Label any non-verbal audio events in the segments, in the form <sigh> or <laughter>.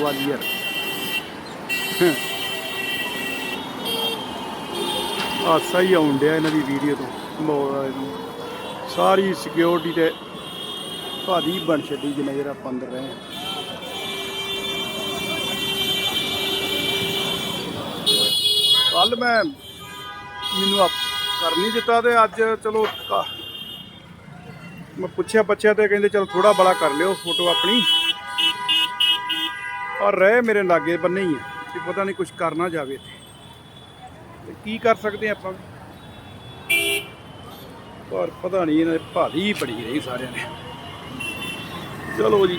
ਗਵਾਲੀਅਰ ਆਸਾ ਹੀ। ਆਉਣ ਡਿਆ ਇਹਨਾਂ ਦੀ ਵੀਡੀਓ ਤੋਂ। ਮੋਬਾਈਲ ਨੂੰ ਸਾਰੀ ਸਿਕਿਉਰਿਟੀ ਤੇ ਭਾਰੀ ਬਣ ਛੱਡੀ ਜਿੰਨਾ ਜਿਹੜਾ ਆਪਾਂ ਅੰਦਰ ਰਹੇ ਹਾਂ। ਕੱਲ ਮੈਂ ਮੈਨੂੰ ਕਰ ਨਹੀਂ ਦਿੱਤਾ ਤੇ ਅੱਜ ਚਲੋ ਮੈਂ ਪੁੱਛਿਆ ਬੱਚਿਆ ਤੇ ਕਹਿੰਦੇ ਚਲ ਥੋੜਾ ਬੜਾ ਕਰ ਲਿਓ ਫੋਟੋ ਆਪਣੀ। ਔਰ ਰਹਿ ਮੇਰੇ ਲਾਗੇ, ਬੰਨੇ ਹੀ ਆ, ਕਿ ਪਤਾ ਨਹੀਂ ਕੁਝ ਕਰਨਾ ਜਾਵੇ ਤੇ ਕੀ ਕਰ ਸਕਦੇ ਆਪਾਂ? ਪਰ ਪਤਾ ਨਹੀਂ, ਇਹਨਾਂ ਦੇ ਭਾਰੀ ਬੜੀ ਰਹੀ ਸਾਰਿਆਂ ਨੇ। ਚਲੋ ਜੀ।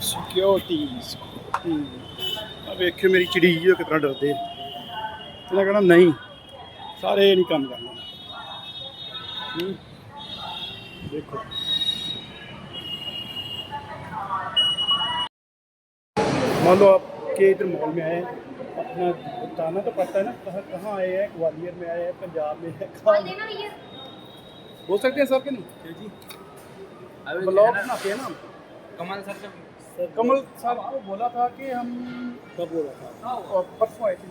ਸਿਕਿਉਰਿਟੀ ਆ ਵੇਖਿਓ ਮੇਰੀ ਚਿੜੀ ਜੀ ਉਹ ਕਿਤਨਾ ਡਰਦੇ ਇਹਨਾਂ ਕਹਿਣਾ ਨਹੀਂ, ਸਾਰੇ ਨਹੀਂ ਕੰਮ ਕਰਨਾ। ਦੇਖੋ। मान लो आपके इधर मॉल में आए अपना बताना तो पड़ता है ना कहाँ कहाँ आए हैं ग्वालियर में आए हैं पंजाब में है हो? सकते हैं सर के नहीं ब्लॉग बनाते हैं ना कमल सर कमल साहब आपको बोला था कि हम कब बोला था? और परसों आए थे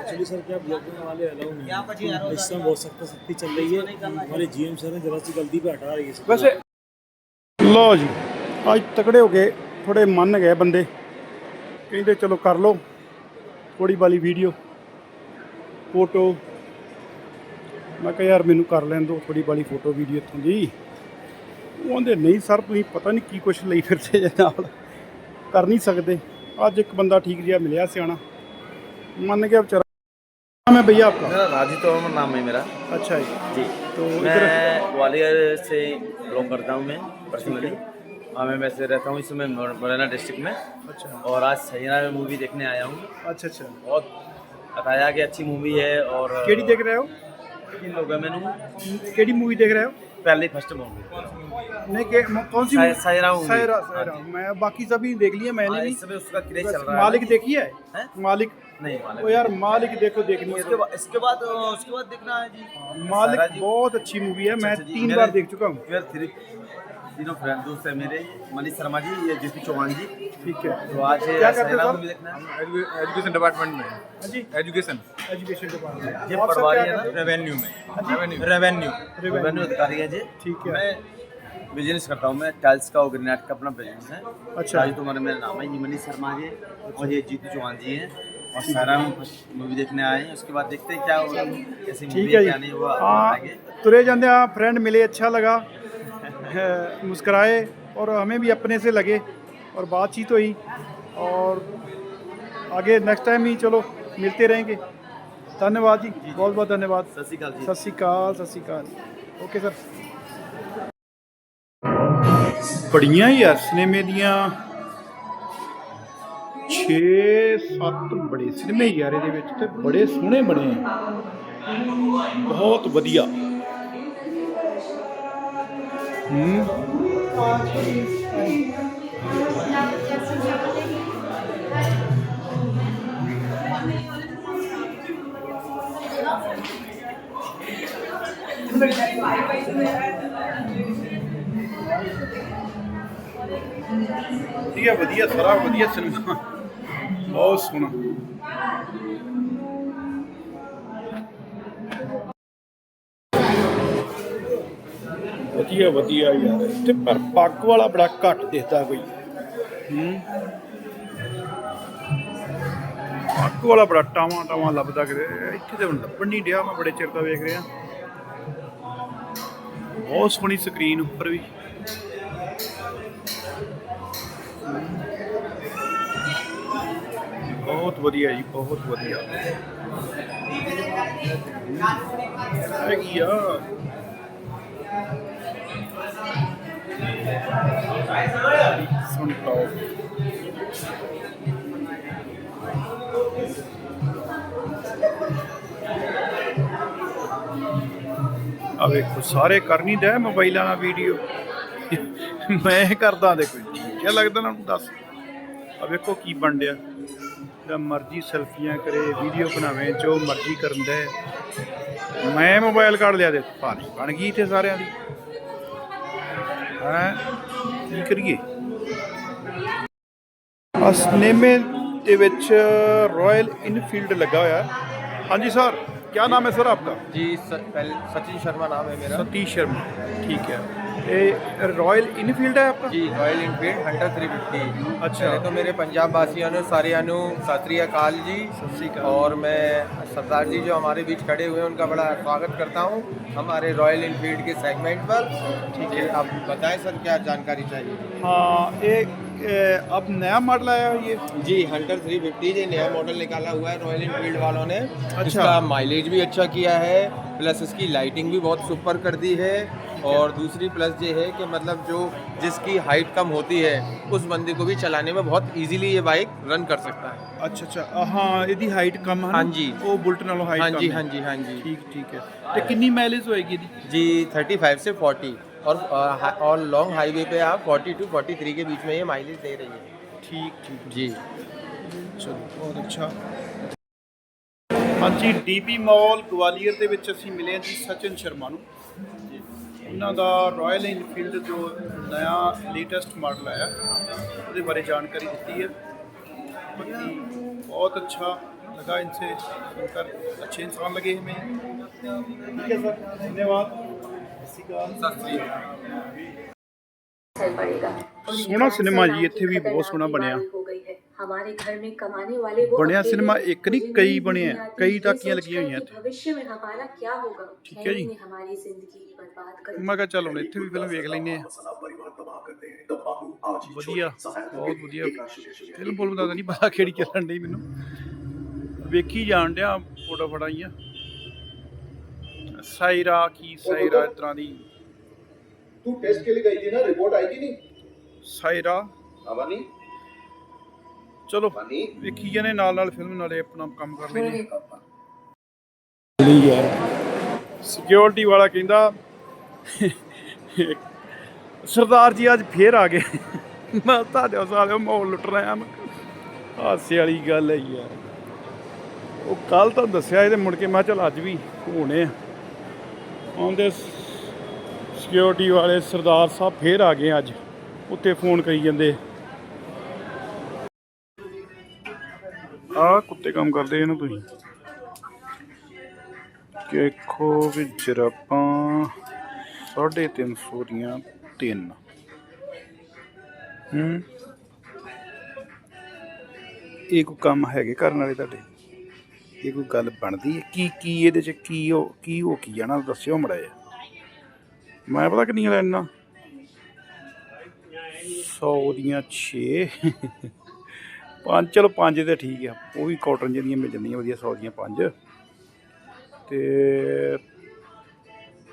एक्चुअली सर क्या ब्लॉग बनाने वाले अलाउ नहीं है? इस समय बहुत सख्त सख्ती चल रही है। हमारे जीएम सर ने जरा सी गलती पे हटा रही है वैसे लो जी आज तकड़े हो गए थोड़े मन गए बंदे। ਕਹਿੰਦੇ ਚਲੋ ਕਰ ਲਓ ਥੋੜੀ ਵਾਲੀ ਵੀਡੀਓ ਫੋਟੋ ਮੈਂ ਕਿਹਾ ਯਾਰ ਮੈਨੂੰ ਕਰ ਲੈਣ ਦਿਓ ਥੋੜੀ ਵਾਲੀ ਫੋਟੋ ਵੀਡੀਓ ਇੱਥੋਂ ਦੀ ਉਹ ਕਹਿੰਦੇ ਨਹੀਂ ਸਰ ਤੁਸੀਂ ਪਤਾ ਨਹੀਂ ਕੀ ਕੁਛ ਲਈ ਫਿਰਦੇ ਜੇ ਨਾਲ ਕਰ ਨਹੀਂ ਸਕਦੇ ਅੱਜ ਇੱਕ ਬੰਦਾ ਠੀਕ ਜਿਹਾ ਮਿਲਿਆ ਸਿਆਣਾ ਮੰਨ ਗਿਆ ਵਿਚਾਰਾ ਨਾਮ ਹੈ ਭਈਆ ਆਪਕਾ मेरा राजू तोमर नाम है मेरा अच्छा जी जी तो मैं इधर ग्वालियर से बिलोंग करता हूँ मैं पर्सनली हाँ मैं वैसे रहता हूँ इसमें मुरैना डिस्ट्रिक्ट में। अच्छा। और आज सैना में मूवी देखने आया हूँ। अच्छा अच्छा। बहुत बताया कि अच्छी मूवी है और केड़ी देख रहे हो? तीन लोग हैं? मैंने केड़ी मूवी देख रहे हो? पहले फ़र्स्ट मूवी नहीं के, कौन सी सायरा सायरा हाँ सायरा। मैं बाकी सभी देख लिए मैंने हाँ, उसका क्रेज चल रहा है। मालिक देखी है, मालिक। नहीं यार मालिक देखो देखनी है बाद इसके बाद देखना है जी। मालिक बहुत अच्छी मूवी है। अच्छा, मैं अच्छा तीन बार देख चुका हूँ। तीनों फ्रेंड दोस्त है मेरे मनीष शर्मा जी ये जीपी चौहान जी ठीक है तो आज क्या करते सैना सर? मूवी देखना है एजुकेशन डिपार्टमेंट में हाँ जी एजुकेशन एजुकेशन डिपार्टमेंट ये आप सब पटवारी क्या है ना करते रेवेन्यू में रेवेन्यू रेवेन्यू Revenue। रेवेन्यू अधिकारी है जी ठीक है। मैं बिजनेस करता हूँ मैं टाइल्स का और ग्रेनाइट का अपना बिजनेस है अच्छा। राजू तुम्हारा मेरा नाम है ये मनीष शर्मा जी और ये जीतू चौहान जी हैं और सारा मूवी देखने आए हैं उसके बाद देखते हैं क्या होगा कैसी मूवी ठीक है क्या नहीं जी हुआ हाँ आगे तुरे जाते हैं फ्रेंड मिले अच्छा लगा है, मुस्कुराए और हमें भी अपने से लगे और बातचीत हुई और आगे नेक्स्ट टाइम ही चलो मिलते रहेंगे धन्यवाद जी बहुत बहुत धन्यवाद सत श्री अकाल जी ਸਤਿ ਸ਼੍ਰੀ ਅਕਾਲ ਸਤਿ ਸ਼੍ਰੀ ਅਕਾਲ ਓਕੇ ਸਰ ਬੜੀਆਂ ਹੀ ਆ ਸਿਨੇਮੇ ਦੀਆਂ 6 7 ਬੜੇ ਸਿਨੇਮੇ ਯਾਰ ਇਹਦੇ ਵਿੱਚ ਤੇ ਬੜੇ ਸੋਹਣੇ ਬਣੇ ਆ ਬਹੁਤ ਵਧੀਆ ਹੂੰ। ਵਧੀਆ ਵਧੀਆ ਸਾਰਾ ਵਧੀਆ ਸਿਨੇਮਾ ਬਹੁਤ ਸੋਹਣਾ। ਵਧੀਆ ਵਧੀਆ ਯਾਰ। ਤੇ ਪਰ ਪੱਗ ਵਾਲਾ ਬੜਾ ਘੱਟ ਦਿਖਦਾ ਕੋਈ। ਹੂੰ। ਪੱਗ ਵਾਲਾ ਬੜਾ ਟਾਵਾਂ ਟਾਵਾਂ ਲੱਭਦਾ ਕਿਤੇ। ਇੱਥੇ ਤੇ ਹੁਣ ਲੱਭਣ ਨਹੀਂ ਡਿਆ, ਮੈਂ ਬੜੇ ਚਿਰ ਦਾ ਵੇਖ ਰਿਹਾ। ਬਹੁਤ ਸੋਹਣੀ ਸਕਰੀਨ ਉੱਪਰ ਵੀ। ਬਹੁਤ ਵਧੀਆ ਜੀ, ਬਹੁਤ ਵਧੀਆ। ਹੈਗੀ ਆ। ਸੁਣ ਪਾਓ ਆ ਵੇਖੋ, ਸਾਰੇ ਕਰ ਨਹੀਂ ਦੇ ਮੋਬਾਈਲਾਂ ਨਾਲ ਵੀਡੀਓ ਮੈਂ ਕਰਦਾ ਦੇ ਕੋਈ ਕੀ ਲੱਗਦਾ ਨਾ ਦੱਸ। ਆ ਵੇਖੋ ਕੀ ਬਣ ਡਿਆ ਜਿਹੜਾ ਮਰਜ਼ੀ ਸੈਲਫੀਆਂ ਕਰੇ ਵੀਡੀਓ ਬਣਾਵੇ, ਜੋ ਮਰਜ਼ੀ ਕਰਨ ਦੇ। ਮੈਂ ਮੋਬਾਈਲ ਕੱਢ ਲਿਆ ਦੇ ਪਾਣੀ ਬਣ ਗਈ ਤੇ ਸਾਰਿਆਂ ਦੀ। ਹੈ। ਕੀ ਕਰੀਏ? ਅਸ ਨੇਮੇ ਦੇ ਵਿੱਚ ਰਾਇਲ ਇਨਫੀਲਡ ਲੱਗਾ ਹੋਇਆ। ਹਾਂਜੀ ਸਰ ਕੀ ਨਾਮ ਹੈ ਸਰ ਆਪਕਾ? ਜੀ स- पहले सचिन शर्मा नाम है मेरा सतीश शर्मा ठीक है ये रॉयल इनफील्ड है आपका? जी Royal Enfield Hunter three fifty अच्छा। तो मेरे पंजाब वासियों ने सारियाँ नु सत अकाल। जी और मैं सरदार जी जो हमारे बीच खड़े हुए हैं उनका बड़ा स्वागत करता हूँ हमारे रॉयल इनफील्ड के सेगमेंट पर। ठीक है। आप बताएँ सर क्या जानकारी चाहिए? हाँ एक अब नया मॉडल आया है ये? जी हंटर 350 ये नया मॉडल निकाला हुआ है रॉयल इनफील्ड वालों ने। अच्छा। इसका माइलेज भी अच्छा किया है प्लस इसकी लाइटिंग भी बहुत सुपर कर दी है। और दूसरी प्लस ये है कि मतलब जो जिसकी हाइट कम होती है उस बंदे को भी चलाने में बहुत इजीली ये बाइक रन कर सकता है ਅੱਛਾ ਅੱਛਾ ਹਾਂ ਇਹਦੀ ਹਾਈਟ ਕਮ ਹੈ ਨਾ? ਹਾਂਜੀ। ਉਹ ਬੁਲਟ ਨਾਲੋਂ ਹਾਈਟ हाँ ਕਮ जी ਹੈ हाँ जी हाँ जी ਠੀਕ ਠੀਕ ਹੈ ਤੇ ਕਿੰਨੀ ਮਾਈਲੇਜ ਹੋਏਗੀ ਇਹਦੀ जी 35 से 40 और अ, और लॉन्ग हाईवे पे आप 40 टू 43 के बीच में ये माइलेज दे रही है ਠੀਕ ਠੀਕ जी ਚਲੋ ਬਹੁਤ ਅੱਛਾ ਹਾਂਜੀ ਡੀਪੀ ਮਾਲ ਗਵਾਲੀਅਰ ਦੇ ਵਿੱਚ ਅਸੀਂ ਮਿਲੇ ਹਾਂ ਜੀ ਸਚਿਨ ਸ਼ਰਮਾ ਨੂੰ ਉਹਨਾਂ ਦਾ ਰਾਇਲ ਇਨਫੀਲਡ ਜੋ ਨਵਾਂ ਲੇਟੈਸਟ ਮਾਡਲ ਆਇਆ ਉਹਦੇ ਬਾਰੇ ਜਾਣਕਾਰੀ ਦਿੱਤੀ ਹੈ बहुत अच्छा लगा इनसे सुनकर अच्छे इंसान लगे हमें ठीक है सर धन्यवाद ਸੋਹਣਾ ਸਿਨੇਮਾ ਜੀ ਇੱਥੇ ਵੀ ਬਹੁਤ ਸੋਹਣਾ ਬਣਿਆ हो गई है हमारे घर में कमाने वाले वो ਬਣਿਆ अकेले ਸਿਨੇਮਾ हैं। ਇੱਕ ਨਹੀਂ मुझे कई नींद बने नहीं हैं, आती। कई ये टाकियां सोचकर लगी हुई हैं कि ਇੱਥੇ। भविष्य में हमारा क्या होगा ठीक है जी। ने हमारी जिंदगी ही बर्बाद कर ਮੈਂ ਕਿਹਾ ਚੱਲ ਹੁਣ ਇੱਥੇ ਵੀ ਫਿਲਮ ਵੇਖ ਲੈਨੇ ਆ ਵਧੀਆ ਬਹੁਤ ਵਧੀਆ ਫਿਲਮ ਫੁਲਮ ਦਾ ਤਾਂ ਨਹੀਂ ਪਤਾ ਕਿਹੜੀ ਚੱਲਣ ਡਈ ਮੈਨੂੰ ਵੇਖੀ ਜਾਣ ਡਿਆ ਫੋਟੋ ਫੜਾਈਆਂ ਸਾਇਰਾ ਕੀ ਸਾਇਰਾ ਇਸ ਤਰ੍ਹਾਂ ਦੀ तू टेस्ट के लिए गई थी ना रिपोर्ट आई कि नहीं ਸਾਇਰਾ अवनी ਚਲੋ ਵੇਖੀ ਜਾਨੇ ਨਾਲ ਨਾਲ ਫਿਲਮ ਨਾਲੇ ਆਪਣਾ ਕੰਮ ਕਰ ਲੈਣੀ ਸਿਕਿਉਰਿਟੀ ਵਾਲਾ ਕਹਿੰਦਾ ਸਰਦਾਰ ਜੀ ਅੱਜ ਫੇਰ ਆ ਗਏ। ਮੈਂ ਤੁਹਾਡੇ ਸਾਲੇ ਮੌਲ ਲੁੱਟ ਰਿਹਾ ਮੈਂ ਹਾਸੇ ਵਾਲੀ ਗੱਲ ਹੈ ਯਾਰ। ਉਹ ਕੱਲ ਤਾਂ ਦੱਸਿਆ ਇਹਦੇ ਮੁੜ ਕੇ ਮੈਂ ਚਲ ਅੱਜ ਵੀ ਘੋਣੇ ਆ। ਆਉਂਦੇ ਸਿਕਿਉਰਿਟੀ ਵਾਲੇ ਸਰਦਾਰ ਸਾਹਿਬ ਫੇਰ ਆ ਗਏ ਅੱਜ। ਉੱਤੇ ਫੋਨ ਕਰੀ ਜਾਂਦੇ। ਆ ਕੁੱਤੇ ਕੰਮ ਕਰਦੇ ਇਹਨੂੰ ਤੁਸੀਂ। ਦੇਖੋ ਵੀ ਜਰਾਬਾਂ 350 ਦੀਆਂ ਤਿੰਨ। ਹੂੰ। ਇਹ ਕੋਈ ਕੰਮ ਹੈਗੇ ਕਰਨ ਵਾਲੇ ਤੁਹਾਡੇ? ਇਹ ਕੋਈ ਗੱਲ ਬਣਦੀ ਹੈ? ਕੀ ਕੀ ਇਹਦੇ ਚ ਕੀ ਉਹ, ਕੀ ਹੋ ਕੀ ਜਾਣਾ ਦੱਸਿਓ ਮੜਾ ਜਿਹਾ। ਮੈਂ ਪਤਾ ਕਿੰਨੀਆਂ ਲੈਣਾ 100 ਦੀਆਂ 6 ਪੰਜ, ਚਲੋ ਪੰਜ ਤੇ ਠੀਕ ਆ, ਉਹ ਵੀ ਕਾਟਨ ਜਿਹੜੀਆਂ ਮਿਲ ਜਾਂਦੀਆਂ ਵਧੀਆ ਸੌ ਦੀਆਂ ਪੰਜ। ਤੇ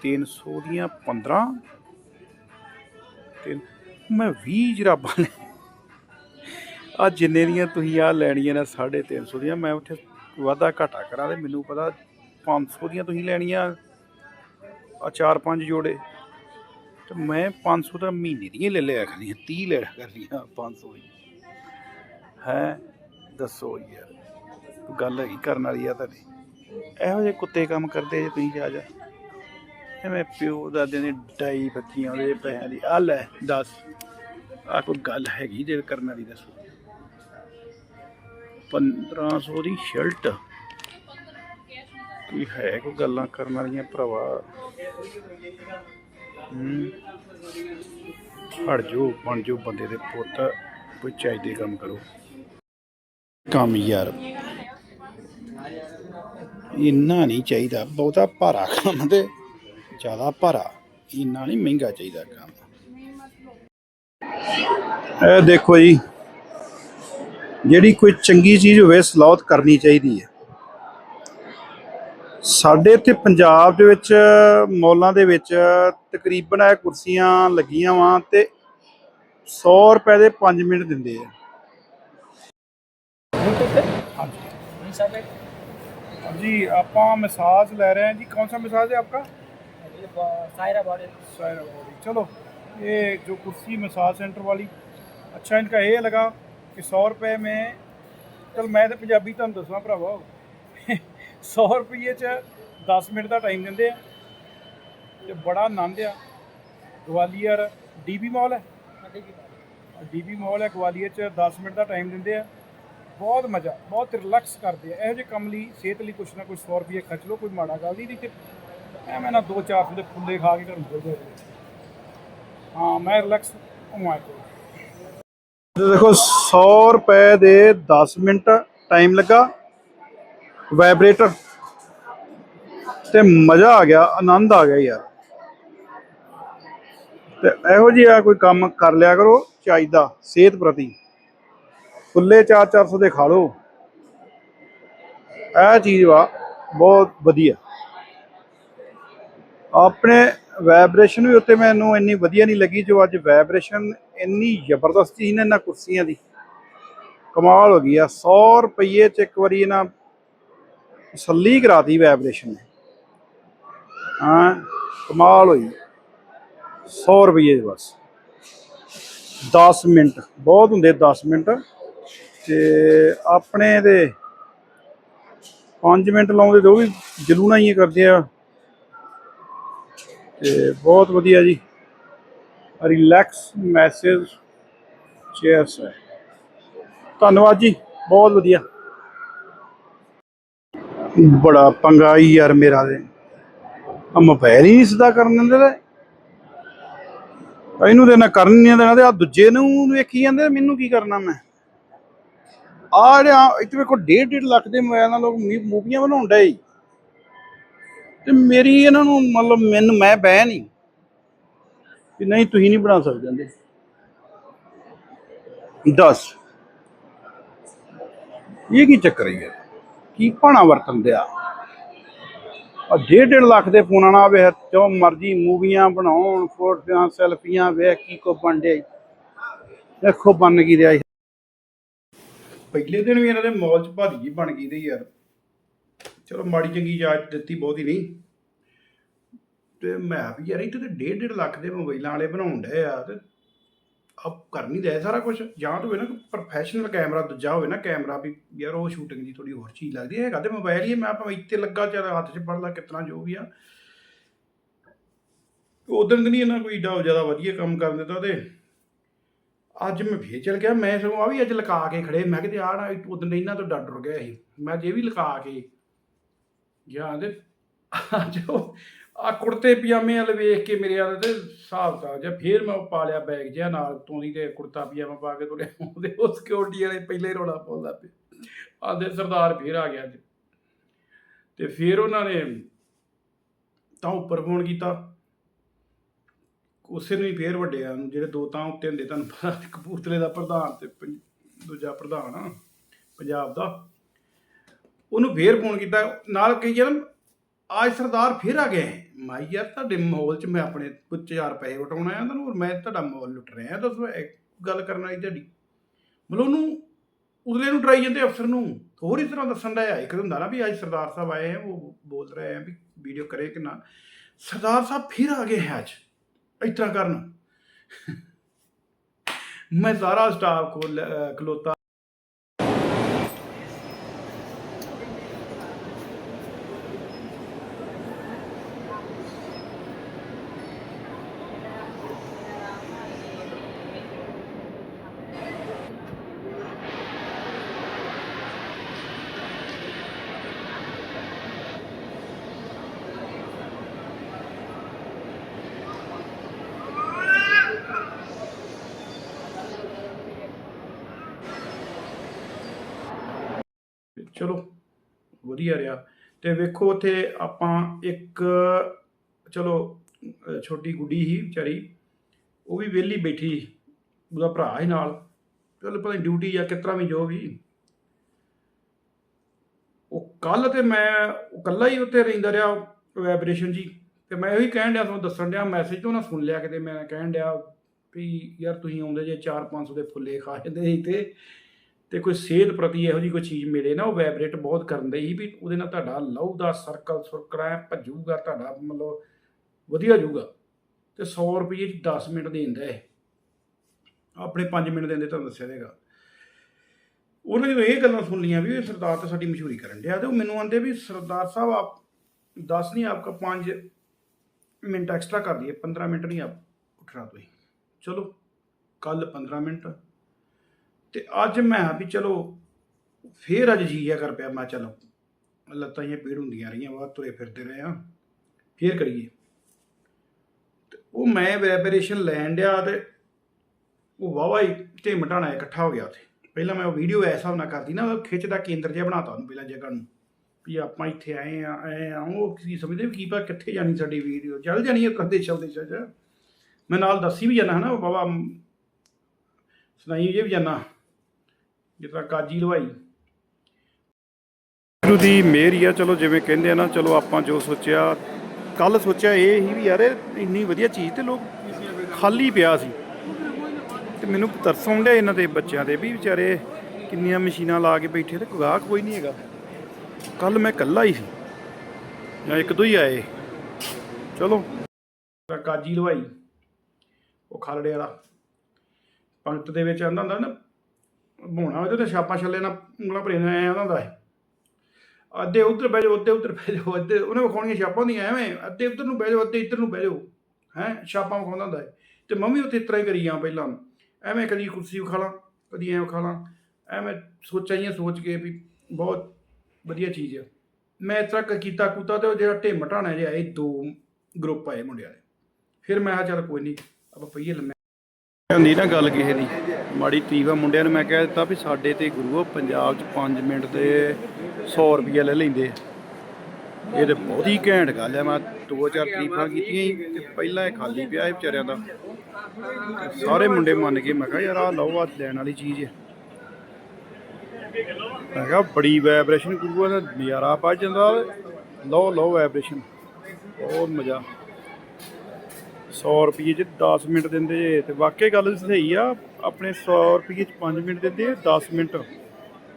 300 ਦੀਆਂ 15 ਤੇ ਮੈਂ 20 ਜਰਾਬਾਂ ਨੇ ਆ ਜਿੰਨੇ ਦੀਆਂ ਤੁਸੀਂ ਆ ਲੈਣੀਆਂ ਨੇ 350 ਦੀਆਂ, ਮੈਂ ਉੱਥੇ ਵਾਧਾ ਘਾਟਾ ਕਰਾਂ ਤੇ ਮੈਨੂੰ ਪਤਾ 500 ਦੀਆਂ ਤੁਸੀਂ ਲੈਣੀਆਂ ਆ ਚਾਰ ਪੰਜ ਜੋੜੇ। ਤੇ ਮੈਂ 500 ਦਾ ਮਹੀਨੇ ਦੀਆਂ ਲੈ ਲਿਆ ਕਰਨੀਆਂ 30 ਲੈ ਲਿਆ ਕਰਨੀਆਂ 500 ਦੀਆਂ। ਹੈ, ਦੱਸੋ ਯਾਰ। ਗੱਲ ਹੈਗੀ ਕਰਨ ਵਾਲੀ ਆ ਤੁਹਾਡੀ। ਇਹੋ ਜਿਹੇ ਕੁੱਤੇ ਕੰਮ ਕਰਦੇ ਜੇ ਤੁਸੀਂ ਜਾ ਜਾ। ਐਵੇਂ ਪਿਓ ਦਾਦੇ ਨੇ ਡਾਈ ਬੱਚੀਆਂ ਉਹਦੇ ਪੈਸਿਆਂ ਦੀ। ਆ ਲੈ, ਦੱਸ। ਆ ਕੋਈ ਗੱਲ ਹੈਗੀ ਜੇ ਕਰਨ ਵਾਲੀ, ਦੱਸੋ। 1500 ਦੀ ਸ਼ਰਟ। ਕੀ ਹੈ ਕੋਈ ਗੱਲਾਂ ਕਰਨ ਵਾਲੀਆਂ ਭਰਾਵਾ? ਹੜ ਹਟ ਜੋ ਬਣ ਜੋ ਬੰਦੇ ਦੇ ਪੁੱਤ। ਕੋਈ ਚਾਹੀਦੇ ਕੰਮ ਕਰੋ। ਕੰਮ ਯਾਰ। ਇੰਨਾ ਨਹੀਂ ਚਾਹੀਦਾ, ਬਹੁਤਾ ਭਾਰਾ ਕੰਮ ਤੇ ਜ਼ਿਆਦਾ ਭਾਰਾ। ਇੰਨਾ ਨਹੀਂ ਮਹਿੰਗਾ ਚਾਹੀਦਾ ਕੰਮ। ਇਹ ਦੇਖੋ ਜੀ, ਜਿਹੜੀ ਕੋਈ ਚੰਗੀ ਚੀਜ਼ ਹੋਵੇ, ਸਲਾਹਤ ਕਰਨੀ ਚਾਹੀਦੀ ਹੈ। ਸਾਡੇ ਇੱਥੇ ਪੰਜਾਬ ਦੇ ਵਿੱਚ, ਮੌਲਾਂ ਦੇ ਵਿੱਚ ਤਕਰੀਬਨ ਇਹ ਕੁਰਸੀਆਂ ਲੱਗੀਆਂ ਵਾਂ ਤੇ 100 ਰੁਪਏ ਦੇ 5 ਮਿੰਟ ਦਿੰਦੇ ਆ। जी ਆਪਾਂ मसाज ले रहे हैं जी कौन सा मसाज है आपका सायरा बॉडी सायरा बॉडी चलो ये जो कुर्सी मसाज सेंटर वाली अच्छा इनका ये लगा कि सौ रुपए में चल मैं ਤੇ ਪੰਜਾਬੀ ਤੁਹਾਨੂੰ ਦੱਸਣਾ ਭਰਾਵਾ 100 ਰੁਪਏ ਚ 10 ਮਿੰਟ ਦਾ ਟਾਈਮ ਦਿੰਦੇ ਆ ਤੇ ਬੜਾ ਆਨੰਦ ਆ ਗਵਾਲੀਅਰ ਡੀਬੀ ਮਾਲ ਹੈ ਡੀਬੀ ਮਾਲ ਹੈ ਗਵਾਲੀਅਰ ਚ 10 ਮਿੰਟ ਦਾ ਟਾਈਮ ਦਿੰਦੇ ਆ ਬਹੁਤ ਮਜ਼ਾ, ਬਹੁਤ ਰਿਲੈਕਸ ਕਰਦੇ ਆ। ਇਹੋ ਜਿਹੇ ਕੰਮ ਲਈ, ਸਿਹਤ ਲਈ ਕੁਛ ਨਾ ਕੁਛ 100 ਰੁਪਏ ਖਰਚ ਲਓ, ਕੋਈ ਮਾੜਾ ਗੱਲ ਨਹੀਂ ਤੇ ਐਵੇਂ ਨਾ 2-400 ਦੇ ਫੁੱਲੇ ਖਾ ਕੇ ਘਰ ਨੂੰ ਚਲੇ ਜਾਓ ਹਾਂ, ਮੈਂ ਰਿਲੈਕਸ ਹਾਂ ਦੇਖੋ 100 ਰੁਪਏ ਦੇ 10 ਮਿੰਟ ਟਾਈਮ ਲੱਗਾ ਵਾਈਬ੍ਰੇਟਰ ਤੇ ਮਜ਼ਾ ਆ ਗਿਆ, ਆਨੰਦ ਆ ਗਿਆ ਯਾਰ। ਤੇ ਇਹੋ ਜਿਹਾ ਕੋਈ ਕੰਮ ਕਰ ਲਿਆ ਕਰੋ, ਚਾਹੀਦਾ ਸਿਹਤ ਪ੍ਰਤੀ। ਫੁੱਲੇ 4-400 ਦੇ ਖਾ ਲਓ। ਇਹ ਚੀਜ਼ ਵਾ, ਬਹੁਤ ਵਧੀਆ। ਆਪਣੇ ਵਾਈਬ੍ਰੇਸ਼ਨ ਵੀ ਉੱਤੇ ਮੈਨੂੰ ਇੰਨੀ ਵਧੀਆ ਨਹੀਂ ਲੱਗੀ ਜੋ ਅੱਜ ਵਾਈਬ੍ਰੇਸ਼ਨ ਇੰਨੀ ਜ਼ਬਰਦਸਤੀ ਸੀ ਨਾ ਇਹਨਾਂ ਕੁਰਸੀਆਂ ਦੀ। ਕਮਾਲ ਹੋ ਗਈ ਆ 100 ਰੁਪਏ ਚ ਇੱਕ ਵਾਰੀ ਇਹਨਾਂ ਤਸੱਲੀ ਕਰਾਤੀ ਵਾਈਬ੍ਰੇਸ਼ਨ ਨੇ। ਹਾਂ, ਕਮਾਲ ਹੋਈ। 100 ਰੁਪਏ ਬਸ। 10 ਮਿੰਟ, ਬਹੁਤ ਹੁੰਦੇ 10 ਮਿੰਟ। ਤੇ ਆਪਣੇ ਦੇ 5 ਮਿੰਟ ਲਾਉਂਦੇ ਤੇ ਉਹ ਵੀ ਜਲੂਣਾ ਹੀ ਕਰਦੇ ਆ। ਤੇ ਬਹੁਤ ਵਧੀਆ ਜੀ। ਰਿਲੈਕਸ ਮੈਸੇਜ ਚੇਅਰਸ ਹੈ ਧੰਨਵਾਦ ਜੀ, ਬਹੁਤ ਵਧੀਆ। ਬੜਾ ਪੰਗਾ ਹੀ ਯਾਰ ਮੇਰਾ ਦੇ ਆ ਮੋਬਾਈਲ ਹੀ ਨਹੀਂ ਸਿੱਧਾ ਕਰਨ ਦਿੰਦੇ ਤੇ। ਇਹਨੂੰ ਤੇ ਨਾ ਕਰਨ ਨਹੀਂ ਦੇਣਾ ਤੇ ਆ ਦੂਜੇ ਨੂੰ ਵੇਖੀ ਜਾਂਦੇ, ਮੈਨੂੰ ਕੀ ਕਰਨਾ ਮੈਂ? ਆ ਜਿਹੜਾ ਇੱਥੇ ਵੇਖੋ 1.5 ਲੱਖ ਦੇ ਮੋਬਾਈਲ ਨਾਲ ਲੋਕ ਮੂਵੀਆਂ ਬਣਾਉਣ ਡੇ ਤੇ ਮੇਰੀ ਇਹਨਾਂ ਨੂੰ ਮਤਲਬ ਮੈਨੂੰ, ਮੈਂ ਬਹਿ ਨਹੀਂ। ਕਿ ਨਹੀਂ, ਤੁਸੀਂ ਨਹੀਂ ਬਣਾ ਸਕਦੇ ਹੁੰਦੇ। ਦੱਸ। ਇਹ ਕੀ ਚੱਕਰ ਹੈ ਕੀ ਭਾਣਾ ਵਰਤਨ ਦਿਆ? ਆ ਡੇਢ ਡੇਢ ਲੱਖ ਦੇ ਫੋਨਾਂ ਨਾਲ ਵੇ ਜੋ ਮਰਜ਼ੀ ਮੂਵੀਆਂ ਬਣਾਉਣ, ਫੋਟੋਆਂ, ਸੈਲਫੀਆਂ ਵੇਖ, ਕੀ ਕੋ ਬਣ ਦੇਖੋ ਬਣ ਕੀ ਰਿਹਾ ਈ। ਪਹਿਲੇ ਦਿਨ ਵੀ ਇਹਨਾਂ ਦੇ ਮੌਲ ਚ ਭਾਰੀ ਜੀ ਬਣ ਗਈ ਤੇ ਯਾਰ। ਚਲੋ ਮਾੜੀ ਚੰਗੀ ਇਜਾਜ਼ਤ ਦਿੱਤੀ ਬਹੁਤੀ ਨਹੀਂ। ਤੇ ਮੈਂ ਵੀ ਯਾਰ ਇੱਥੇ ਤੇ ਡੇਢ ਡੇਢ ਲੱਖ ਦੇ ਮੋਬਾਈਲਾਂ ਵਾਲੇ ਬਣਾਉਣ ਡਏ ਆ ਤੇ ਆਪ ਕਰ ਨਹੀਂ ਦੇ ਸਾਰਾ ਕੁਝ ਜਾਂ ਤਾਂ ਹੋਵੇ ਨਾ ਪ੍ਰੋਫੈਸ਼ਨਲ ਕੈਮਰਾ ਦੂਜਾ ਹੋਵੇ ਨਾ ਕੈਮਰਾ ਵੀ ਯਾਰ ਉਹ ਸ਼ੂਟਿੰਗ ਦੀ ਥੋੜੀ ਹੋਰ ਚੀਜ਼ ਲੱਗਦੀ ਹੈ ਹੈਗਾ ਤੇ ਮੋਬਾਈਲ ਹੀ ਹੈ, ਮੈਂ ਭਾਵੇਂ ਇੱਥੇ ਲੱਗਾ ਚਾਹੇ ਹੱਥ 'ਚ ਫੜ ਲਾ ਕਿਤਨਾ ਜੋ ਵੀ ਆ। ਉਦੋਂ ਨਹੀਂ ਇਹਨਾਂ ਕੋਈ ਏਡਾ ਜ਼ਿਆਦਾ ਵਧੀਆ ਕੰਮ ਕਰਨ ਦਿੱਤਾ ਤੇ। ਅੱਜ ਮੈਂ ਫੇਰ ਚਲ ਗਿਆ, ਮੈਂ ਸਗੋਂ ਆ ਵੀ ਅੱਜ ਲਗਾ ਕੇ ਖੜੇ। ਮੈਂ ਕਿਤੇ ਆਹ ਨਾ ਉਦੋਂ ਦੇ ਇਹਨਾਂ ਤੋਂ ਡਰ ਡਰ ਗਿਆ ਸੀ। ਮੈਂ ਜੇ ਵੀ ਲਗਾ ਕੇ ਗਿਆ ਤੇ ਅੱਜ ਆ ਕੁੜਤੇ ਪਜਾਮੇ ਵਾਲ ਵੇਖ ਕੇ ਮੇਰੇ ਵਾਲੇ ਤੇ ਹਿਸਾਬ ਦਾ ਜਾਂ ਫੇਰ ਮੈਂ ਉਹ ਪਾ ਲਿਆ ਬੈਗ ਜਿਹਾ ਨਾਲ, ਤੋਂ ਦੀ ਤੇ ਕੁੜਤਾ ਪਜਾਮਾ ਪਾ ਕੇ ਤੁਰਿਆ ਉਹਦੇ ਉਹ ਸਿਕਿਉਰਿਟੀ ਵਾਲੇ ਪਹਿਲੇ ਹੀ ਰੌਲਾ ਪਾਉਂਦਾ ਪਿਆ ਆਂਦੇ ਸਰਦਾਰ ਫੇਰ ਆ ਗਿਆ ਅੱਜ। ਤੇ ਫੇਰ ਉਹਨਾਂ ਨੇ ਤਾਂ ਉੱਪਰ ਫੋਨ ਕੀਤਾ। ਉਸੇ ਨੂੰ ਹੀ ਫੇਰ ਵੱਡਿਆ ਨੂੰ ਜਿਹੜੇ ਦੋ ਤਾਂ ਉੱਤੇ ਹੁੰਦੇ ਤੁਹਾਨੂੰ ਪਤਾ ਕਪੂਰਥਲੇ ਦਾ ਪ੍ਰਧਾਨ ਤੇ ਪੰ- ਦੂਜਾ ਪ੍ਰਧਾਨ ਆ, ਪੰਜਾਬ ਦਾ। ਉਹਨੂੰ ਫੇਰ ਫੋਨ ਕੀਤਾ, ਨਾਲ ਕਹੀ ਜਨ ਅੱਜ ਸਰਦਾਰ ਫੇਰ ਆ ਗਏ ਹੈ। ਮਾਈ ਯਾਰ ਤੁਹਾਡੇ ਮਾਹੌਲ 'ਚ ਮੈਂ ਆਪਣੇ ਕੁਝ ਚਾਰ ਪੈਸੇ ਵਟਾਉਣਾ ਆ ਤੁਹਾਨੂੰ ਔਰ ਮੈਂ ਤੁਹਾਡਾ ਮਾਹੌਲ ਲੁੱਟ ਰਿਹਾ ਦੱਸੋ ਗੱਲ ਕਰਨ ਵਾਲੀ ਤੁਹਾਡੀ। ਮਤਲਬ ਉਹਨੂੰ ਉਦਲੇ ਨੂੰ ਡਰਾਈ ਜਾਂਦੇ ਅਫਸਰ ਨੂੰ, ਹੋਰ ਹੀ ਤਰ੍ਹਾਂ ਦੱਸਣ ਦਾ ਇੱਕ ਹੁੰਦਾ ਨਾ ਵੀ ਅੱਜ ਸਰਦਾਰ ਸਾਹਿਬ ਆਏ ਹੈ ਉਹ ਬੋਲ ਰਹੇ ਹੈ ਵੀ ਵੀਡੀਓ ਕਰੇ ਕਿ ਨਾ। ਸਰਦਾਰ ਸਾਹਿਬ ਫਿਰ ਆ ਗਏ ਹੈ ਅੱਜ। ਇਸ ਕਰਨ। ਮੈਂ ਸਾਰਾ ਸਟਾਫ ਖੋਲ ਖਲੋਤਾ ਚਲੋ ਵਧੀਆ ਰਿਹਾ। ਤੇ ਵੇਖੋ ਉੱਥੇ ਆਪਾਂ ਇੱਕ, ਚਲੋ ਛੋਟੀ ਗੁੱਡੀ ਸੀ ਵਿਚਾਰੀ, ਉਹ ਵੀ ਵਿਹਲੀ ਬੈਠੀ ਉਹਦਾ ਭਰਾ ਹੀ ਨਾਲ। ਚਲ ਪਤਾ ਡਿਊਟੀ ਆ ਕਿਤਰਾ ਵੀ ਜੋ ਵੀ ਉਹ ਕੱਲ ਤੇ ਮੈਂ ਇਕੱਲਾ ਹੀ ਉੱਥੇ ਰਹਿੰਦਾ ਰਿਹਾ ਵਾਈਬ੍ਰੇਸ਼ਨ ਜੀ ਤੇ ਮੈਂ ਉਹੀ ਕਹਿਣ ਡਿਆ ਤੁਹਾਨੂੰ, ਦੱਸਣ ਡਿਆ ਮੈਸੇਜ ਤੋਂ ਨਾ ਸੁਣ ਲਿਆ ਕਿਤੇ, ਮੈਂ ਕਹਿਣ ਡਿਆ ਵੀ ਯਾਰ ਤੁਸੀਂ ਆਉਂਦੇ ਜੇ 4-500 ਦੇ ਫੁੱਲੇ ਖਾ ਜਾਂਦੇ ਸੀ ਤੇ ਤੇ ਕੋਈ ਸਿਹਤ ਪ੍ਰਤੀ ਇਹੋ ਜੀ ਕੋਈ ਚੀਜ਼ ਮਿਲੇ ਨਾ, ਉਹ ਵਾਈਬ੍ਰੇਟ ਬਹੁਤ ਕਰਨ ਦੇ ਸੀ ਵੀ ਉਹਦੇ ਨਾਲ ਤੁਹਾਡਾ ਲਹੂ ਦਾ ਸਰਕਲ ਸੁਰਕੜਾ ਭੱਜੂਗਾ, ਤੁਹਾਡਾ ਮਤਲਬ ਵਧੀਆ ਜੂਗਾ ਤੇ 100 ਰੁਪਏ ਚ 10 ਮਿੰਟ ਦੇ ਦਿੰਦਾ ਹੈ ਆਪਣੇ 5 ਮਿੰਟ ਦਿੰਦੇ ਤੁਹਾਨੂੰ ਦੱਸਿਆ ਦੇਗਾ ਉਹਨਾਂ ਜਦੋਂ ਇਹ ਗੱਲਾਂ ਸੁਣ ਲੀਆਂ ਵੀ ਇਹ ਸਰਦਾਰ ਤਾਂ ਸਾਡੀ ਮਸ਼ਹੂਰੀ ਕਰਨ ਡਿਆ ਤੇ ਉਹ ਮੈਨੂੰ ਆਂਦੇ ਵੀ ਸਰਦਾਰ ਸਾਹਿਬ, ਆਪ 10 ਨਹੀਂ ਆਪਕਾ 5 ਮਿੰਟ ਐਕਸਟਰਾ ਕਰ ਦਿਏ 15 ਮਿੰਟ ਨਹੀਂ ਆਪ ਉਠਣਾ ਤੁਸੀਂ। ਚਲੋ ਕੱਲ 15 ਮਿੰਟ ਤੇ ਅੱਜ ਮੈਂ ਆ ਵੀ ਚਲੋ ਫੇਰ ਅੱਜ ਜੀਆ ਕਰ ਪਿਆ, ਮੈਂ ਚਲੋ ਲੱਤਾਂ ਹੀ ਪੀੜ ਹੁੰਦੀਆਂ ਰਹੀਆਂ ਵਾ ਤੁਰੇ ਫਿਰਦੇ ਰਹੇ ਆ ਫੇਰ ਕਰੀਏ। ਤੇ ਉਹ ਮੈਂ ਵੈਬਰੇਸ਼ਨ ਲੈਣ ਡਿਆ ਤੇ ਉਹ ਵਾਵਾ ਹੀ ਢਿੱਮ ਢਾਣਾ ਇਕੱਠਾ ਹੋ ਗਿਆ ਉੱਥੇ। ਪਹਿਲਾਂ ਮੈਂ ਉਹ ਵੀਡੀਓ ਐਸਾ ਹਿਸਾਬ ਨਾਲ ਕਰਦੀ ਨਾ ਉਹ ਖਿੱਚ ਦਾ ਕੇਂਦਰ ਜਿਹਾ ਬਣਾਤਾ ਉਹਨੂੰ ਪਹਿਲਾਂ ਜਗ੍ਹਾ ਨੂੰ, ਵੀ ਆਪਾਂ ਇੱਥੇ ਆਏ ਆ ਆਏ ਆ ਉਹ ਕੀ ਸਮਝਦੇ ਵੀ ਕੀ ਪਤਾ ਕਿੱਥੇ ਜਾਣੀ ਸਾਡੀ ਵੀਡੀਓ ਚੱਲ ਜਾਣੀ ਹੈ ਕਦੇ ਚਲਦੇ ਚੱਲ ਮੈਂ ਨਾਲ ਦੱਸੀ ਵੀ ਜਾਣਾ ਹਨਾ ਬਾਬਾ ਸੁਣਾਈ ਜੇ ਵੀ ਜਾਣਾ ਜਿਸ ਤਰ੍ਹਾਂ ਕਾਜੀ ਲਵਾਈ ਗੁਰੂ ਦੀ ਮਿਹਰ ਹੀ ਆ ਚਲੋ ਜਿਵੇਂ ਕਹਿੰਦੇ ਆ ਨਾ ਚਲੋ ਆਪਾਂ ਜੋ ਸੋਚਿਆ ਕੱਲ ਸੋਚਿਆ ਇਹ ਹੀ ਵੀ ਯਾਰ ਇਹ ਇੰਨੀ ਵਧੀਆ ਚੀਜ਼ ਤੇ ਲੋਕ ਖਾਲੀ ਪਿਆ ਸੀ। ਤੇ ਮੈਨੂੰ ਤਰਸ ਆਉਂਦਾ ਇਹਨਾਂ ਦੇ ਬੱਚਿਆਂ ਦੇ ਵੀ ਵਿਚਾਰੇ ਕਿੰਨੀਆਂ ਮਸ਼ੀਨਾਂ ਲਾ ਕੇ ਬੈਠੇ ਤੇ ਗਾਹਕ ਕੋਈ ਨਹੀਂ ਹੈਗਾ। ਕੱਲ ਮੈਂ ਇਕੱਲਾ ਹੀ ਸੀ। ਜਾਂ ਇੱਕ ਦੋ ਹੀ ਆਏ। ਚਲੋ। ਕਾਜੀ ਲਵਾਈ ਉਹ ਖਾਲੜੇ ਵਾਲਾ। ਪੰਕਤ ਦੇ ਵਿੱਚ ਆਂਦਾ ਹੁੰਦਾ ਨਾ ਬੋਣਾ ਉਹਦੇ ਤੇ ਛਾਪਾ ਛੱਲੇ ਨਾਲ ਉਂਗਲਾਂ ਭਰੇ ਆਇਆ ਆਉਂਦਾ ਹੁੰਦਾ ਅੱਧੇ ਉੱਧਰ ਬਹਿ ਜਾਓ, ਅੱਧੇ ਉੱਧਰ ਬਹਿ ਜਾਓ, ਅੱਧੇ, ਉਹਨੇ ਵਿਖਾਉਣੀਆਂ ਛਾਪਾਂ ਹੁੰਦੀਆਂ ਐਵੇਂ, ਅੱਧੇ ਉੱਧਰ ਨੂੰ ਬਹਿ ਜਾਓ, ਅੱਧੇ ਇੱਧਰ ਨੂੰ ਬਹਿ ਜਾਓ, ਹੈ, ਛਾਪਾਂ ਵਿਖਾਉਂਦਾ ਹੁੰਦਾ ਹੈ ਤੇ ਵੀ ਉੱਥੇ ਇਸ ਤਰ੍ਹਾਂ ਹੀ ਕਰੀ ਜਾਂ ਪਹਿਲਾਂ ਐਵੇਂ ਕਦੀ ਕੁਰਸੀ ਵਿਖਾ ਲਾਂ ਕਦੀ ਐਂ ਵਿਖਾ ਲਾਂ ਐਵੇਂ ਸੋਚਾਂ ਜਿਹੀਆਂ ਸੋਚ ਕੇ ਵੀ ਬਹੁਤ ਵਧੀਆ ਚੀਜ਼ ਆ। ਮੈਂ ਇਸ ਤਰ੍ਹਾਂ ਕੀਤਾ ਕੁੱਤਾ ਤੇ ਉਹ ਜਿਹੜਾ ਢਿੱਮ ਢਾਣਾ ਜਿਹਾ, ਇਹ ਦੋ ਗਰੁੱਪ ਆਏ ਮੁੰਡਿਆਂ ਦੇ। ਫਿਰ ਮੈਂ ਕਿਹਾ ਚੱਲ ਕੋਈ ਨਹੀਂ ਆਪਾਂ ਪਈਏ ਲੰਮੇ। ਹੁੰਦੀ ਨਾ ਗੱਲ ਕਿਸੇ ਦੀ। ਮਾੜੀ ਤੀਵਾ ਮੁੰਡਿਆਂ ਨੂੰ ਮੈਂ ਕਹਿ ਦਿੱਤਾ ਵੀ ਸਾਡੇ ਤੇ ਗੁਰੂ ਪੰਜਾਬ 'ਚ 5 ਮਿੰਟ ਦੇ 100 ਰੁਪਏ ਲੈ ਲੈਂਦੇ। ਇਹ ਤੇ ਬਹੁਤ ਹੀ ਘੈਂਟ ਗੱਲ ਹੈ ਮੈਂ ਦੋ ਚਾਰ ਤਰੀਫਾਂ ਕੀਤੀਆਂ ਤੇ ਪਹਿਲਾਂ ਇਹ ਖਾਲੀ ਪਿਆ ਇਹ ਵਿਚਾਰਿਆਂ ਦਾ। ਸਾਰੇ ਮੁੰਡੇ ਮੰਨ ਕੇ ਮੈਂ ਕਿਹਾ, ਯਾਰ ਆ ਲਓ ਆ ਲੈਣ ਵਾਲੀ ਚੀਜ਼ ਹੈ ਮੈਂ ਕਿਹਾ, ਬੜੀ ਵਾਈਬ੍ਰੇਸ਼ਨ ਗੁਰੂ ਦਾ ਨਜ਼ਾਰਾ ਪਾ ਜਾਂਦਾ ਲਓ ਲਓ ਵਾਈਬ੍ਰੇਸ਼ਨ ਬਹੁਤ ਮਜ਼ਾ। 100 ਰੁਪਏ ਚ 10 ਮਿੰਟ ਦਿੰਦੇ ਜੇ, ਤੇ ਵਾਕਈ ਗੱਲ ਸਹੀ ਆ, ਆਪਣੇ 100 ਰੁਪਏ ਚ 5 ਮਿੰਟ ਦਿੰਦੇ ਆ 10 ਮਿੰਟ।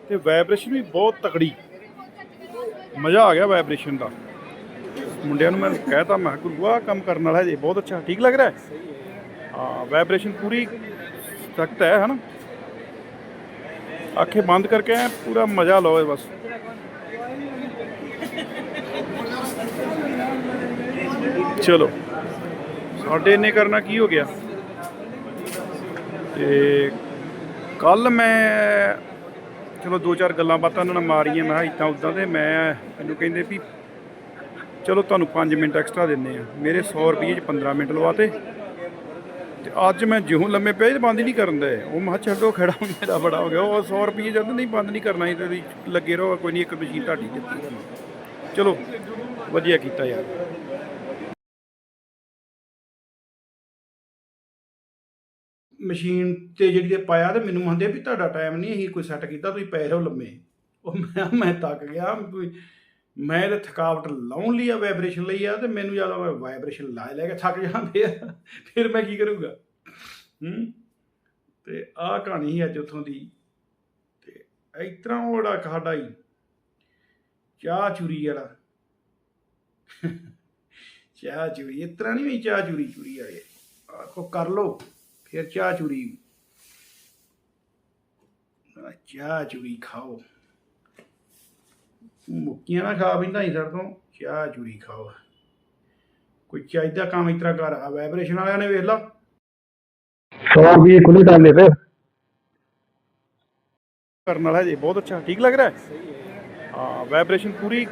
ਤੇ ਵਾਈਬ੍ਰੇਸ਼ਨ ਵੀ ਬਹੁਤ ਤਕੜੀ। ਮਜ਼ਾ ਆ ਗਿਆ ਵਾਈਬ੍ਰੇਸ਼ਨ ਦਾ। ਮੁੰਡਿਆਂ ਨੂੰ ਮੈਂ ਕਹਿਤਾ, ਮੈਂ ਕਿਹਾ, ਗੁਰੂ ਆ ਕੰਮ ਕਰਨ ਵਾਲਾ ਜੇ ਬਹੁਤ ਅੱਛਾ, ਠੀਕ ਲੱਗ ਰਿਹਾ? ਹੈ ਹਾਂ ਵਾਈਬ੍ਰੇਸ਼ਨ ਪੂਰੀ ਸਖਤ ਹੈ, ਹਨਾ? ਅੱਖੇ ਬੰਦ ਕਰਕੇ ਪੂਰਾ ਮਜ਼ਾ ਲਓ ਇਹ ਬਸ। ਚਲੋ। ਸਾਡੇ ਇੰਨੇ ਕਰਨਾ ਕੀ ਹੋ ਗਿਆ? ਤੇ ਕੱਲ ਮੈਂ, ਚਲੋ ਦੋ ਚਾਰ ਗੱਲਾਂ ਬਾਤਾਂ ਉਹਨਾਂ ਨਾਲ ਮਾਰੀਆਂ, ਮੈਂ ਇਦਾਂ ਉਦਾਂ ਤੇ ਮੈਂ ਮੈਨੂੰ ਕਹਿੰਦੇ ਵੀ ਚਲੋ ਤੁਹਾਨੂੰ 5 ਮਿੰਟ ਐਕਸਟਰਾ ਦਿੰਨੇ ਆ ਮੇਰੇ 100 ਰੁਪਏ ਚ 15 ਮਿੰਟ ਲਵਾਤੇ ਤੇ। ਅੱਜ ਮੈਂ ਜਿਉਂ ਲੰਮੇ ਪਏ ਤੇ ਬੰਦ ਹੀ ਨਹੀਂ ਕਰਨ ਦੇ ਉਹ ਮੈਂ ਛੱਡੋ, ਖੜਾ ਮੇਰਾ ਬੜਾ ਹੋ ਗਿਆ। ਉਹ 100 ਰੁਪਏ ਜਦ ਨਹੀਂ, ਬੰਦ ਨਹੀਂ ਕਰਨਾ ਸੀ ਤੇ ਲੱਗੇ ਰਹੋ, ਕੋਈ ਨਹੀਂ, ਇੱਕ ਮਸ਼ੀਨ ਤੁਹਾਡੀ ਦਿੱਤੀ। ਚਲੋ, ਵਧੀਆ ਕੀਤਾ ਯਾਰ। ਮਸ਼ੀਨ ਤੇ ਜਿਹੜੀ ਤੇ ਪਾਇਆ ਤੇ ਮੈਨੂੰ ਕਹਿੰਦੇ ਵੀ ਤੁਹਾਡਾ ਟਾਈਮ ਨਹੀਂ ਅਸੀਂ ਕੋਈ ਸੈੱਟ ਕੀਤਾ, ਤੁਸੀਂ ਪੈ ਰਹੋ ਲੰਮੇ। ਉਹ ਮੈਂ ਮੈਂ ਤੱਕ ਗਿਆ ਮੈਂ ਤੇ ਥਕਾਵਟ ਲਾਉਣ ਲਈ ਆ ਵਾਈਬ੍ਰੇਸ਼ਨ ਲਈ ਆ ਤੇ ਮੈਨੂੰ ਜ਼ਿਆਦਾ ਵਾਈਬ੍ਰੇਸ਼ਨ ਲਾ ਲੈ ਕੇ ਥੱਕ ਜਾਂਦੇ ਆ। ਫਿਰ ਮੈਂ ਕੀ ਕਰੂੰਗਾ? ਹੂੰ? ਤੇ ਆਹ ਕਹਾਣੀ ਸੀ ਅੱਜ ਉੱਥੋਂ ਦੀ। ਤੇ ਇਸ ਤਰ੍ਹਾਂ ਉਹ ਜਿਹੜਾ ਸਾਡਾ ਹੀ ਚਾਹ ਚੂਰੀ ਵਾਲਾ। ਚਾਹ ਚੂਰੀ ਇਸ ਤਰ੍ਹਾਂ ਨਹੀਂ ਵੀ ਚਾਹ ਚੂਰੀ ਚੂਰੀ ਵਾਲੇ। ਆਖੋ ਕਰ ਲੋ ਫਿਰ ਚਾਹ ਚੂਰੀ। ਚਾਹ ਚੂਰੀ ਖਾਓ। ਮੁੱਕੀਆਂ ਨਾ ਖਾ ਬਿੰਦਾ ਹੀ ਸਰ ਤੋਂ। ਚਾਹ ਚੂਰੀ ਖਾਓ। ਕੋਈ ਚਾਹੀਦਾ ਕੰਮ ਇਤਰਾ ਕਰ। ਆ ਵਾਈਬ੍ਰੇਸ਼ਨ ਵਾਲਿਆਂ ਨੇ ਵੇਖ ਲਾ। 100 ਰੁਪਏ ਕੁਲੀ ਡਾਲੇ ਫਿਰ। ਕਰਨ ਵਾਲਾ ਜੀ ਬਹੁਤ ਅੱਛਾ। ਠੀਕ ਲੱਗ ਰਿਹਾ? ਹੈ ਹਾਂ ਵਾਈਬ੍ਰੇਸ਼ਨ ਪੂਰੀ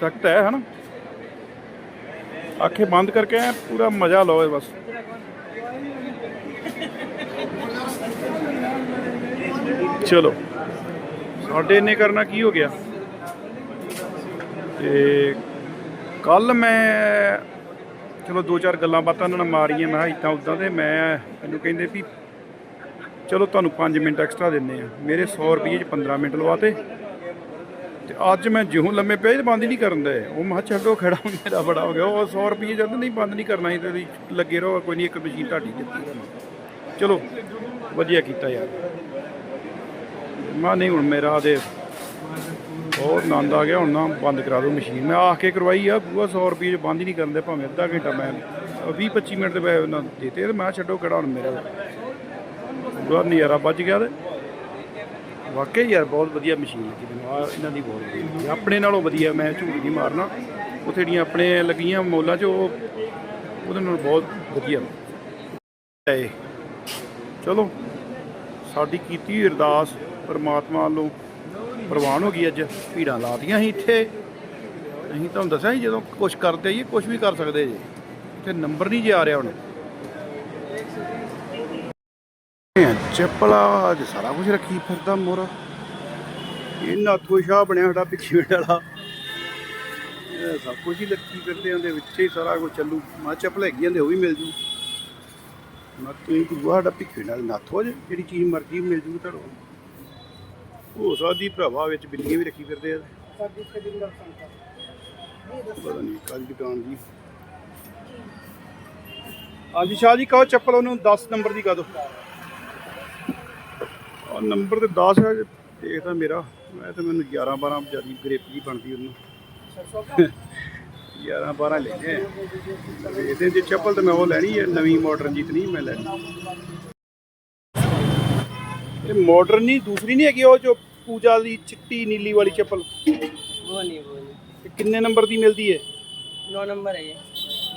ਸਖਤ ਹੈ ਹਨਾ? ਅੱਖੇ ਬੰਦ ਕਰਕੇ ਪੂਰਾ ਮਜ਼ਾ ਲਓ ਬਸ। ਚਲੋ। ਸਾਡੇ ਇੰਨੇ ਕਰਨਾ ਕੀ ਹੋ ਗਿਆ? ਤੇ ਕੱਲ ਮੈਂ, ਚਲੋ ਦੋ ਚਾਰ ਗੱਲਾਂ ਬਾਤਾਂ ਉਹਨਾਂ ਨਾਲ ਮਾਰੀਆਂ, ਮੈਂ ਇਦਾਂ ਉਦਾਂ ਤੇ ਮੈਂ ਮੈਨੂੰ ਕਹਿੰਦੇ ਵੀ ਚਲੋ ਤੁਹਾਨੂੰ 5 ਮਿੰਟ ਐਕਸਟਰਾ ਦਿੰਨੇ ਆ ਮੇਰੇ 100 ਰੁਪਏ ਚ 15 ਮਿੰਟ ਲਵਾਤੇ ਤੇ। ਅੱਜ ਮੈਂ ਜਿਉਂ ਲੰਮੇ ਪਏ ਤੇ ਬੰਦ ਹੀ ਨਹੀਂ ਕਰਨ ਦੇ ਉਹ ਮੈਂ ਕਿਹਾ ਛੱਡੋ ਖੜਾ ਮੇਰਾ ਬੜਾ ਹੋ ਗਿਆ। ਉਹ 100 ਰੁਪਏ ਜਦ ਨਹੀਂ, ਬੰਦ ਨਹੀਂ ਕਰਨਾ ਸੀ ਤੇ ਲੱਗੇ ਰਹੋ, ਕੋਈ ਨਹੀਂ, ਇੱਕ ਮਸ਼ੀਨ ਤੁਹਾਡੀ ਦਿੱਤੀ। ਚਲੋ, ਵਧੀਆ ਕੀਤਾ ਯਾਰ। ਮੈਂ ਨਹੀਂ ਹੁਣ ਮੇਰਾ ਦੇ ਬਹੁਤ ਆਨੰਦ ਆ ਗਿਆ, ਹੁਣ ਨਾ ਬੰਦ ਕਰਾ ਦਿਓ ਮਸ਼ੀਨ। ਮੈਂ ਆ ਕੇ ਕਰਵਾਈ ਆ ਪੂਰਾ 100 ਰੁਪਏ ਚ ਬੰਦ ਹੀ ਨਹੀਂ ਕਰਨ ਦੇ ਭਾਵੇਂ ਅੱਧਾ ਘੰਟਾ ਮੈਂ 20 25 ਮਿੰਟ ਦੇ ਮੈਂ ਉਹਨਾਂ ਨੂੰ ਦਿੱਤੇ ਤੇ ਮੈਂ ਕਿਹਾ ਛੱਡੋ ਕਿਹੜਾ ਹੁਣ ਮੇਰਾ। ਪੂਰਾ ਨਜ਼ਾਰਾ ਬਚ ਗਿਆ ਤੇ। ਵਾਕਈ ਯਾਰ, ਬਹੁਤ ਵਧੀਆ ਮਸ਼ੀਨ ਲੱਗੀ ਮੈਨੂੰ ਆ ਇਹਨਾਂ ਦੀ ਬਹੁਤ ਵਧੀਆ ਆਪਣੇ ਨਾਲੋਂ ਵਧੀਆ ਮੈਂ ਝੂਠ ਨਹੀਂ ਮਾਰਨਾ। ਉੱਥੇ ਜਿਹੜੀਆਂ ਆਪਣੇ ਲੱਗੀਆਂ ਮੋਲਾਂ 'ਚ, ਉਹ ਉਹਦੇ ਨਾਲ ਬਹੁਤ ਵਧੀਆ। ਏ ਚਲੋ। ਸਾਡੀ ਕੀਤੀ ਹੋਈ ਅਰਦਾਸ ਪਰਮਾਤਮਾ ਵੱਲੋਂ ਪ੍ਰਵਾਨ ਹੋ ਗਈ ਅੱਜ। ਭੀੜਾਂ ਲਾਤੀਆਂ ਸੀ ਇੱਥੇ। ਅਸੀਂ ਤੁਹਾਨੂੰ ਦੱਸਿਆ ਸੀ ਜਦੋਂ ਕੁਝ ਕਰਦੇ ਆਈਏ ਕੁਝ ਵੀ ਕਰ ਸਕਦੇ ਜੀ। ਇੱਥੇ ਨੰਬਰ ਨਹੀਂ ਜੇ ਆ ਰਿਹਾ ਹੁਣ। ਇਹ ਚੱਪਲਾ, ਅੱਜ ਸਾਰਾ ਕੁਝ ਰੱਖੀ ਫਿਰਦਾ ਮੋਰ ਇਹ ਨਾਥੋ ਸ਼ਾਹ ਬਣਿਆ ਸਾਡਾ ਪਿੱਛੇ ਵਾਲਾ। ਸਭ ਕੁਝ ਹੀ ਲੱਗੀ ਫਿਰਦੇ ਆਂ ਵਿੱਚ ਹੀ ਸਾਰਾ ਕੁਝ ਚੱਲੂ। ਮਾ ਚੱਪਲ ਹੈਗੀ ਜਾਂਦੇ ਉਹ ਵੀ ਮਿਲ ਜੂ। ਨਾ ਤੁਸੀਂ ਕੋਈ ਸਾਡਾ ਪਿੱਛੇ ਨਾਲ ਨਾਥੋ ਜੇ ਜਿਹੜੀ ਚੀਜ਼ ਮਰਜ਼ੀ ਮਿਲ ਜੂ ਤੁਹਾਨੂੰ ਹੋ ਸਕਦੀ ਭਰਾਵਾ ਵਿੱਚ ਬਿੱਲੀਆਂ ਵੀ ਰੱਖੀ ਫਿਰਦੇ ਆ। ਪਤਾ ਨਹੀਂ ਕਾਹਦੀ ਦੁਕਾਨ ਦੀ। ਹਾਂਜੀ ਸ਼ਾਹ ਜੀ ਕਹੋ ਚੱਪਲ ਉਹਨੂੰ 10 ਨੰਬਰ ਦੀ ਕਹ ਦਿਓ ਉਹ ਨੰਬਰ ਤੇ 10 ਹੈ ਦੇਖਦਾ ਮੇਰਾ। ਮੈਂ ਤਾਂ ਮੈਨੂੰ 11 12 ਜਿਆਦੀ ਗ੍ਰਿਪ ਜੀ ਬਣਦੀ ਉਹਨੂੰ। <laughs> 11 12 ਲੈ ਗਏ ਇਹਦੇ ਜੇ ਚੱਪਲ ਤੇ ਮੈਂ ਉਹ ਲੈਣੀ ਹੈ ਨਵੀਂ ਮਾਡਰਨ ਜੀ ਤੇ ਨਹੀਂ ਮੈਂ ਲੈਣੀ ਇਹ ਮਾਡਰਨ ਨਹੀਂ ਦੂਸਰੀ ਨਹੀਂ ਹੈਗੀ ਉਹ ਜੋ ਪੂਜਾ ਦੀ ਚਿੱਟੀ ਨੀਲੀ ਵਾਲੀ ਚੱਪਲ वो नहीं वो नहीं ਇਹ ਕਿੰਨੇ ਨੰਬਰ ਦੀ ਮਿਲਦੀ ਹੈ नौ नंबर है ये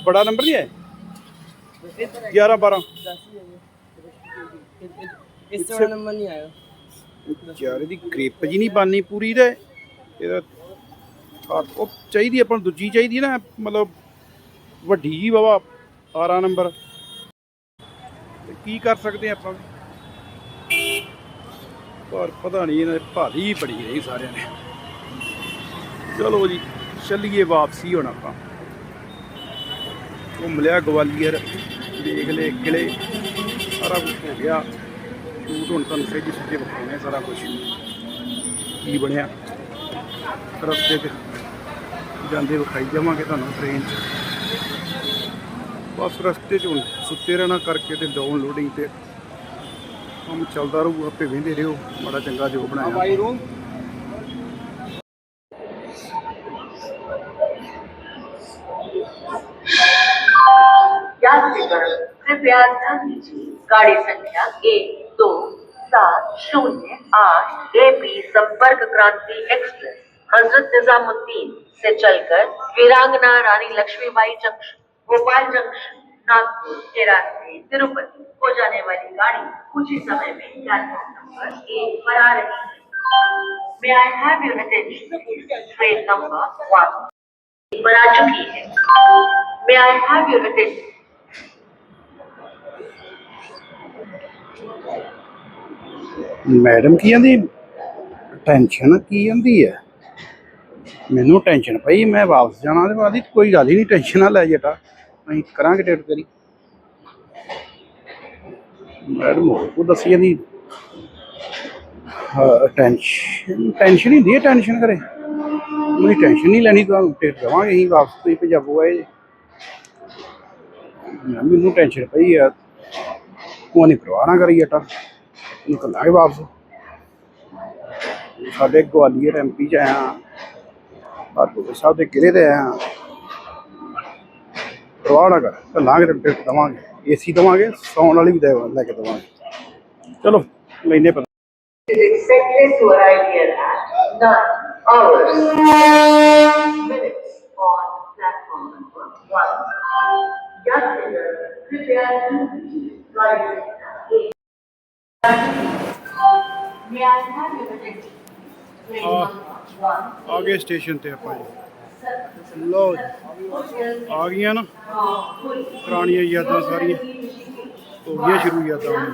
ਬੜਾ ਨੰਬਰ ਨਹੀਂ ਹੈ 11 12 दस ही है ये इस- इस- इससे बड़ा नंबर नहीं आया ਯਾਰ ਇਹਦੀ ਗ੍ਰਿਪ ਜੀ ਨਹੀਂ ਬਾਨੀ ਪੂਰੀ ਤੇ ਇਹਦਾ ਹੱਥ ਉਹ ਚਾਹੀਦੀ ਆਪਾਂ ਨੂੰ ਦੂਜੀ ਚਾਹੀਦੀ ਹੈ ਨਾ, ਮਤਲਬ ਵੱਡੀ ਜੀ ਬਾਬਾ 12 ਨੰਬਰ। ਤੇ ਕੀ ਕਰ ਸਕਦੇ ਆਪਾਂ? ਪਰ ਪਤਾ ਨਹੀਂ, ਇਹਨਾਂ ਦੇ ਭਾਰੀ ਬੜੀ ਰਹੀ ਸਾਰਿਆਂ ਨੇ। ਚਲੋ ਜੀ, ਚੱਲੀਏ ਵਾਪਸੀ ਹੁਣ ਆਪਾਂ। ਘੁੰਮ ਲਿਆ ਗਵਾਲੀਅਰ, ਦੇਖ ਲਏ ਕਿਲੇ ਸਾਰਾ ਕੁਝ ਹੋ ਗਿਆ। ਸ਼ੂਟ ਹੁਣ ਤੁਹਾਨੂੰ ਸਹੀ ਸਿੱਧੇ ਵਿਖਾਉਣੇ ਸਾਰਾ ਕੁਝ ਕੀ ਬਣਿਆ? ਰਸਤੇ 'ਚ ਜਾਂਦੇ ਵਿਖਾਈ ਜਾਵਾਂਗੇ ਤੁਹਾਨੂੰ ਟ੍ਰੇਨ 'ਚ ਬਸ ਰਸਤੇ 'ਚ ਹੁਣ ਸੁੱਤੇ ਰਹਿਣਾ ਕਰਕੇ ਤੇ ਡਾਊਨਲੋਡਿੰਗ ਤੇ ਕੰਮ ਚੱਲਦਾ ਰਹੂ ਆਪੇ ਵੇਂਦੇ ਰਹੋ ਮਾੜਾ ਚੰਗਾ ਜੋ ਬਣਾਇਆ ਰੂਮ यात्रीगण कृपया ध्यान दीजिए गाड़ी संख्या एक दो सात शून्य आठ ए पी संपर्क क्रांति एक्सप्रेस हजरत निजामुद्दीन से चलकर वीरांगना रानी लक्ष्मीबाई जंक्शन गोपाल जंक्शन नागपुर के रास्ते तिरुपति हो जाने वाली गाड़ी कुछ ही समय में प्लेटफॉर्म नंबर एक पर आ रही है May I have your attention? Train number one पर आ चुकी है May I have your attention? Madam ਕੀ ਕਹਿੰਦੀ ਟੈਨਸ਼ਨ ਕੀ ਜਾਂਦੀ ਹੈ ਮੈਨੂੰ ਟੈਨਸ਼ਨ ਪਈ, ਮੈਂ ਵਾਪਸ ਜਾਣਾ ਤੇ ਬਾਅਦ ਕੋਈ ਗੱਲ ਹੀ ਨਹੀਂ, ਟੈਨਸ਼ਨ ਨਾ ਲੈ ਜਟਾ ਅਸੀਂ ਕਰਾਂਗੇ ਟਿਕਟ ਤੇਰੀ। ਮੈਡਮ, ਹੋਰ ਦੱਸੀ ਜਾਂਦੀ? ਟੈਨਸ਼ਨ ਟੈਨਸ਼ਨ ਹੀ ਹੁੰਦੀ ਟੈਨਸ਼ਨ ਕਰੇ। ਮੇਰੀ ਟੈਨਸ਼ਨ ਨਹੀਂ ਲੈਣੀ ਤੁਹਾਨੂੰ ਟਿਕਟ ਦੇਵਾਂਗੇ ਅਸੀਂ ਵਾਪਸ, ਤੁਸੀਂ ਪੰਜਾਬੂ ਆਏ। ਮੈਨੂੰ ਟੈਨਸ਼ਨ ਪਈ ਆ। ਉਹ ਨਹੀਂ ਪਰਵਾਹ ਨਾ ਕਰੀ ਜਟਾ ਨਿਕਲਾਂਗੇ ਵਾਪਸ। ਸਾਡੇ ਗਵਾਲੀਅਰ ਐਮਪੀ ਚ ਆਇਆ। ਹਰਗੋਬਿੰਦ ਸਾਹਿਬ ਦੇ ਕਿਲੇ ਤੇ ਆਇਆ ਪ੍ਰਵਾਨਗਰ ਤਾਂ ਲਾਂਗੇ ਤੇ ਟਿਕਟ ਦਵਾਂਗੇ ਏਸੀ ਦਵਾਂਗੇ ਸੌਣ ਵਾਲੀ ਵੀ ਲੈ ਕੇ ਦਵਾਂਗੇ ਚਲੋ ਲੈਨੇ ਪਤਾ exactly to arrive here at 9 hours minutes on platform number 1. Passengers prepare to rise at 8. May I have your attention? Train number one. ਆ ਗਏ ਸਟੇਸ਼ਨ ਤੇ ਆਪਾਂ ਜੀ ਲੋ ਆ ਗਈਆਂ ਨਾ ਪੁਰਾਣੀਆਂ ਯਾਦਾਂ ਸਾਰੀਆਂ ਹੋ ਗਈਆਂ ਸ਼ੁਰੂ ਯਾਦਾਂ ਹੁਣ